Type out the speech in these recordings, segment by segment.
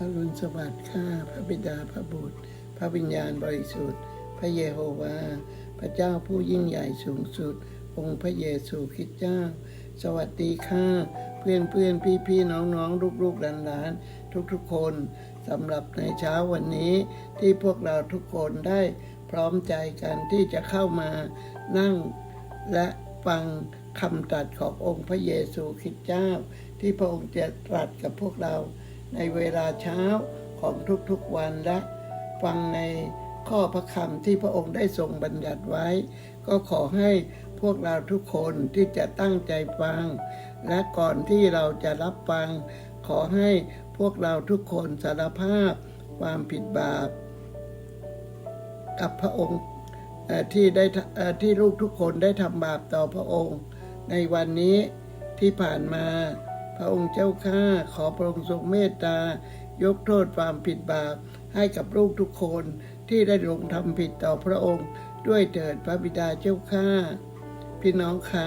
อรุณสวัสดิ์ข้าพระบิดาพระบุตร พระวิญญาณบริสุทธิ์ พระเยโฮวา พระเจ้าผู้ยิ่งใหญ่สูงสุด องค์พระเยซูคริสต์เจ้า สวัสดีค่ะเพื่อนเพื่อนพี่พี่น้องน้องลูกลูกหลานหลานทุกทุกคนสำหรับในเช้าวันนี้ที่พวกเราทุกคนได้พร้อมใจกันที่จะเข้ามานั่งและฟังคำตรัสขององค์พระเยซูคริสต์เจ้า ที่พระองค์จะตรัสกับพวกเรา ในเวลาเช้าของทุกๆวันและ ฟังในข้อพระคำที่พระองค์ได้ทรงบัญญัติไว้ ก็ขอให้พวกเราทุกคนที่จะตั้งใจฟัง และก่อนที่เราจะรับฟัง ขอให้พวกเราทุกคนสารภาพความผิดบาป กับพระองค์ที่ได้ที่ลูกทุกคนได้ทำบาปต่อพระองค์ ในวันนี้ที่ผ่านมา พระองค์เจ้าข้าขอพระองค์ทรงเมตตายกโทษความผิดบาปให้กับลูกทุกคนที่ได้ลงทำผิดต่อพระองค์ด้วยเถิดพระบิดาเจ้าข้าพี่น้องคะ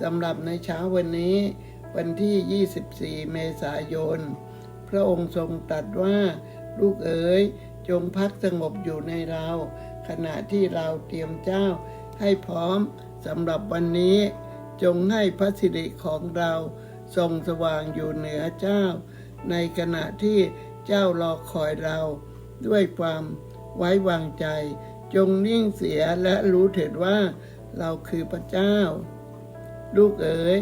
สำหรับในเช้าวันนี้ วันที่ 24 เมษายน พระองค์ทรงตรัสว่าลูกเอ๋ยจงพักสงบอยู่ในเรา ขณะที่เราเตรียมเจ้าให้พร้อมสำหรับวันนี้ จงให้พระสิริของเรา ทรงสว่างอยู่เหนือเจ้า ในขณะที่เจ้ารอคอยเรา ด้วยความไว้วางใจ จงนิ่งเสียและรู้เถิดว่าเราคือพระเจ้า ลูกเอ๋ย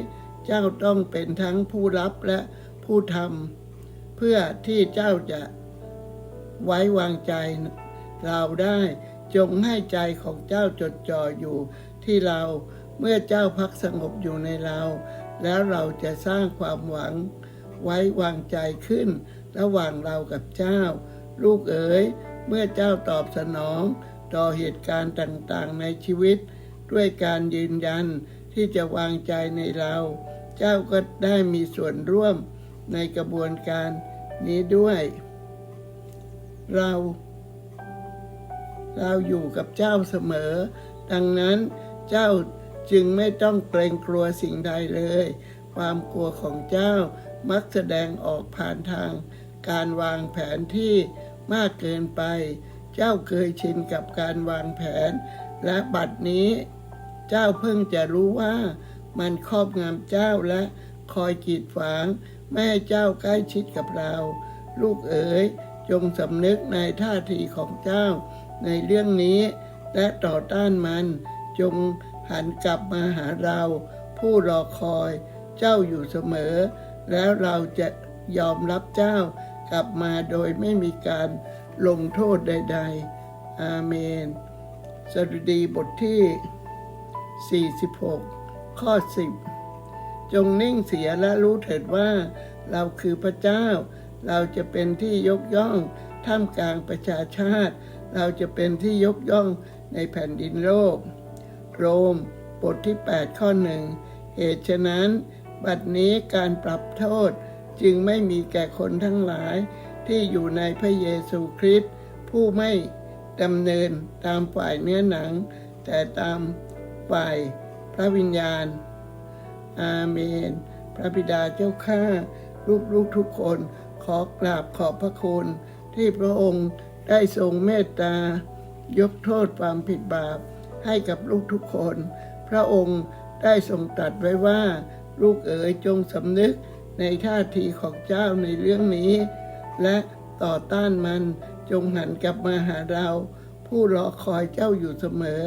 เจ้าต้องเป็นทั้งผู้รับและผู้ทำเพื่อที่เจ้าจะไว้วางใจเราได้ จงให้ใจของเจ้าจดจ่ออยู่ที่เราเมื่อเจ้าพักสงบอยู่ในเรา แล้วเราจะสร้างความหวังไว้วางใจขึ้น ระหว่างเรากับเจ้า ลูกเอ๋ยเมื่อเจ้าตอบสนอง ต่อเหตุการณ์ต่างๆในชีวิต ด้วยการยืนยันที่จะวางใจในเรา เจ้าก็ได้มีส่วนร่วมในกระบวนการนี้ด้วย เรา เราอยู่กับเจ้าเสมอ ดังนั้นเจ้า จึงไม่ต้องเกรงกลัวสิ่งใดเลย ความกลัวของเจ้ามักแสดงออกผ่านทาง การวางแผนที่มากเกินไป เจ้าเคยชินกับการวางแผน และบัดนี้ เจ้าเพิ่งจะรู้ว่ามันครอบงำเจ้าและคอยกีดขวางไม่ให้เจ้าใกล้ชิดกับเรา ลูกเอ๋ยจงสำนึกในท่าทีของเจ้า ในเรื่องนี้และต่อต้านมันจง หันกลับมาหาเรา ผู้รอคอยเจ้าอยู่เสมอ แล้วเราจะยอมรับเจ้ากลับมาโดยไม่มีการลงโทษใด ๆ อาเมน สดุดีบทที่ 46 ข้อ 10 จงนิ่งเสียและรู้เถิดว่า เราคือพระเจ้า เราจะเป็นที่ยกย่องท่ามกลางประชาชาติ เราจะเป็นที่ยกย่องในแผ่นดินโลก โรม บทที่ 8 ข้อหนึ่งเหตุฉะนั้น บัดนี้การปรับโทษจึงไม่มีแก่คนทั้งหลายที่อยู่ในพระเยซูคริสต์ผู้ไม่ดำเนินตามฝ่ายเนื้อหนัง แต่ตามฝ่ายพระวิญญาณ อาเมน พระบิดาเจ้าข้าลูกๆทุกคนขอกราบขอบพระคุณ ที่พระองค์ได้ทรงเมตตายกโทษความผิดบาป ให้กับลูกทุกคน พระองค์ได้ทรงตรัสไว้ว่า ลูกเอ๋ยจงสำนึกในท่าทีของเจ้าในเรื่องนี้ และต่อต้านมันจงหันกลับมาหาเรา ผู้รอคอยเจ้าอยู่เสมอ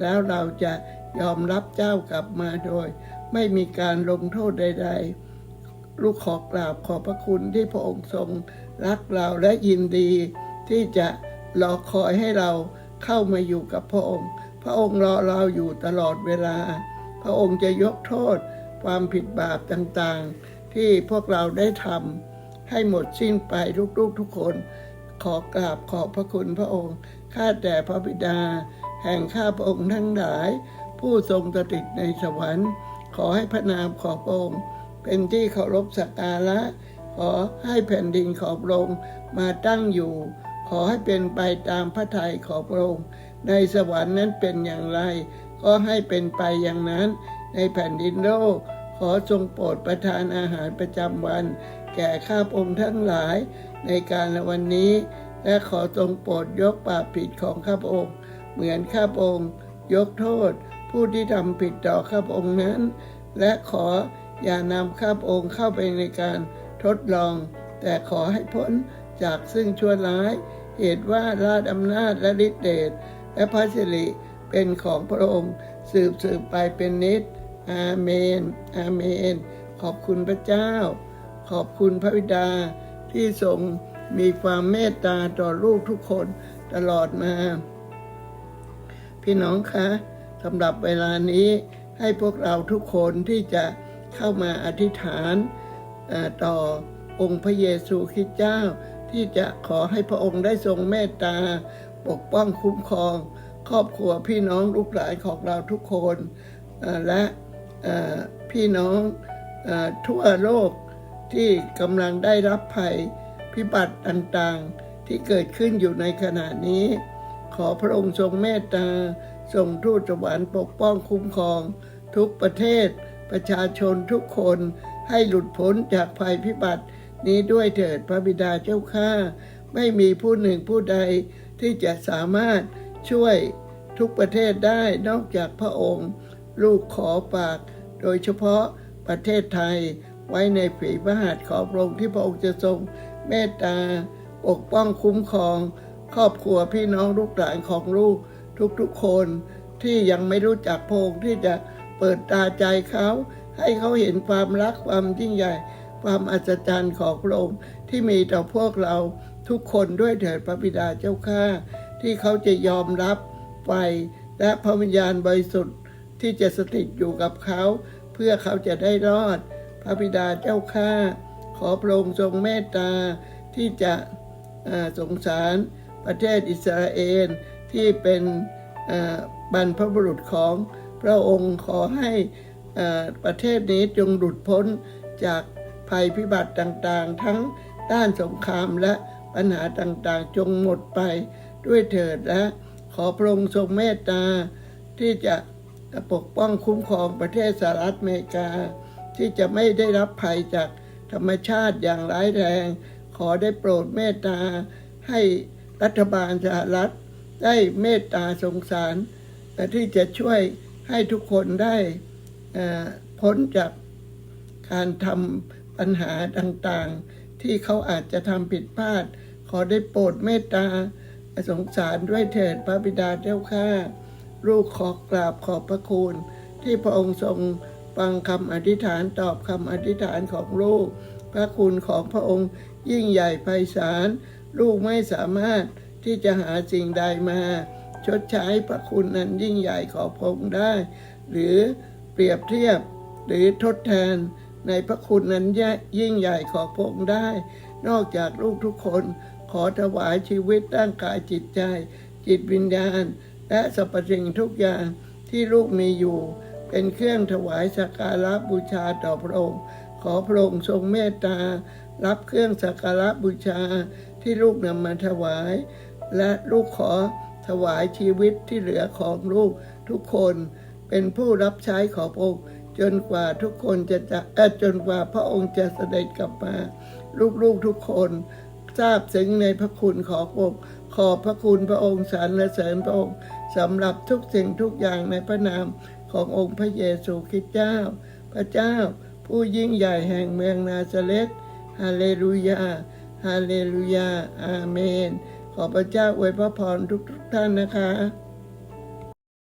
แล้วเราจะยอมรับเจ้ากลับมาโดย ไม่มีการลงโทษใด ๆ ลูกขอกราบขอบพระคุณที่พระองค์ทรงรักเราและยินดี ที่จะรอคอยให้เราเข้ามาอยู่กับพระองค์ พระองค์รอเราอยู่ตลอดเวลา พระองค์จะยกโทษความผิดบาปต่างๆ ที่พวกเราได้ทำให้หมดสิ้นไปลูกๆทุกคน ขอกราบขอบพระคุณพระองค์ข้าแต่พระบิดา แห่งข้าพระองค์ทั้งหลาย ผู้ทรงสถิตในสวรรค์ ขอให้พระนามของพระองค์เป็นที่เคารพสักการะขอให้แผ่นดินของพระองค์มาตั้งอยู่ ขอให้เป็นไปตามพระทัยของพระองค์ ในสวรรค์นั้นเป็นอย่างไร ก็ให้เป็นไปอย่างนั้น ในแผ่นดินโลกขขอทรงโปรดประทานอาหารประจำวัน แก่ข้าพระองค์ทั้งหลายในการละวันนี้ และขอทรงโปรดยกบาปผิดของข้าพระองค์ เหมือนข้าพระองค์ยกโทษ ผู้ที่ทำผิดต่อข้าพระองค์นั้น และขออย่านำข้าพระองค์เข้าไปในการทดลอง แต่ขอให้พ้นจากซึ่งชั่วร้าย เหตุว่าราชอำนาจและฤทธิเดชและพระสิริเป็นของพระองค์สืบสืบไปเป็นนิจอาเมน อาเมน ขอบคุณพระเจ้า ขอบคุณพระบิดาที่ทรงมีความเมตตาต่อลูกทุกคนตลอดมา พี่น้องคะสำหรับเวลานี้ให้พวกเราทุกคนที่จะเข้ามาอธิษฐานต่อองค์พระเยซูคริสต์เจ้า ที่จะขอให้พระองค์ได้ทรงเมตตา ปกป้องคุ้มครอง ครอบครัวพี่น้องลูกหลานของเราทุกคนและพี่น้องทั่วโลกที่กำลังได้รับภัยพิบัติต่างๆที่เกิดขึ้นอยู่ในขณะนี้ ขอพระองค์ทรงเมตตาทรงทูตสวรรค์ปกป้องคุ้มครอง ทุกประเทศประชาชนทุกคนให้หลุดพ้นจากภัยพิบัติ นี้ด้วยเถิดพระบิดาเจ้าข้าไม่มีผู้หนึ่งผู้ใดที่จะสามารถช่วยทุกประเทศได้นอกจากพระองค์ ลูกขอฝาก โดยเฉพาะประเทศไทยไว้ในฝีพระหัตถ์ขอพระองค์ที่พระองค์จะทรงเมตตา ปกป้องคุ้มครอง ครอบครัวพี่น้องลูกหลานของลูกทุกๆคนที่ยังไม่รู้จักพระองค์ที่จะเปิดตาใจเขา ให้เขาเห็นความรักความยิ่งใหญ่ ความอัศจรรย์ของพระองค์ที่มีต่อพวกเราทุกคนด้วยเถิดพระบิดาเจ้าข้าที่เขาจะยอมรับไฟและพระวิญญาณบริสุทธิ์ที่จะสถิตอยู่กับเขา เพื่อเขาจะได้รอด พระบิดาเจ้าข้าขอพระองค์ทรงเมตตาที่จะสงสารประเทศอิสราเอลที่เป็นบรรพบุรุษของพระองค์ขอให้ประเทศนี้จงหลุดพ้นจาก ภัยพิบัติต่างๆ ทั้งด้านสงครามและปัญหาต่างๆ จงหมดไปด้วยเถิดและขอพระองค์ทรงเมตตา ที่จะปกป้องคุ้มครองประเทศสหรัฐอเมริกา ที่จะไม่ได้รับภัยจากธรรมชาติอย่างร้ายแรง ขอได้โปรดเมตตา ให้รัฐบาลสหรัฐ ได้เมตตาสงสารและที่จะช่วยให้ทุกคนได้พ้นจากการทำ ปัญหาต่างๆ ที่เขาอาจจะทำผิดพลาด ขอได้โปรดเมตตาสงสารด้วยเถิดพระบิดาเจ้าข้าลูกขอกราบขอบพระคุณ ที่พระองค์ทรงฟังคำอธิษฐานตอบคำอธิษฐานของลูก พระคุณของพระองค์ยิ่งใหญ่ไพศาลลูกไม่สามารถที่จะหาสิ่งใดมา ชดใช้พระคุณนั้นยิ่งใหญ่ของพระองค์ได้ หรือเปรียบเทียบหรือทดแทน ในพระคุณนั้นยิ่งใหญ่ของพระองค์ได้ นอกจากลูกทุกคนขอถวายชีวิตร่างกายจิตใจ จิตวิญญาณ และสรรพสิ่งทุกอย่างที่ลูกมีอยู่ เป็นเครื่องถวายสักการะบูชาต่อพระองค์ ขอพระองค์ทรงเมตตา รับเครื่องสักการะบูชาที่ลูกนำมาถวาย และลูกขอถวายชีวิตที่เหลือของลูกทุกคน เป็นผู้รับใช้ของพระองค์ จนกว่าทุกคนจะจะจนกว่าพระองค์จะเสด็จกลับมา ลูกๆทุกคนทราบซึ้งในพระคุณของพระองค์ขอบพระคุณพระองค์สรรเสริญพระองค์สำหรับทุกสิ่งทุกอย่างในพระนามขององค์พระเยซูคริสต์เจ้า พระเจ้า ผู้ยิ่งใหญ่แห่งเมืองนาซาเรตฮาเลลูยา ฮาเลลูยา อาเมน ขอพระเจ้าอวยพระพรทุกๆท่านนะคะ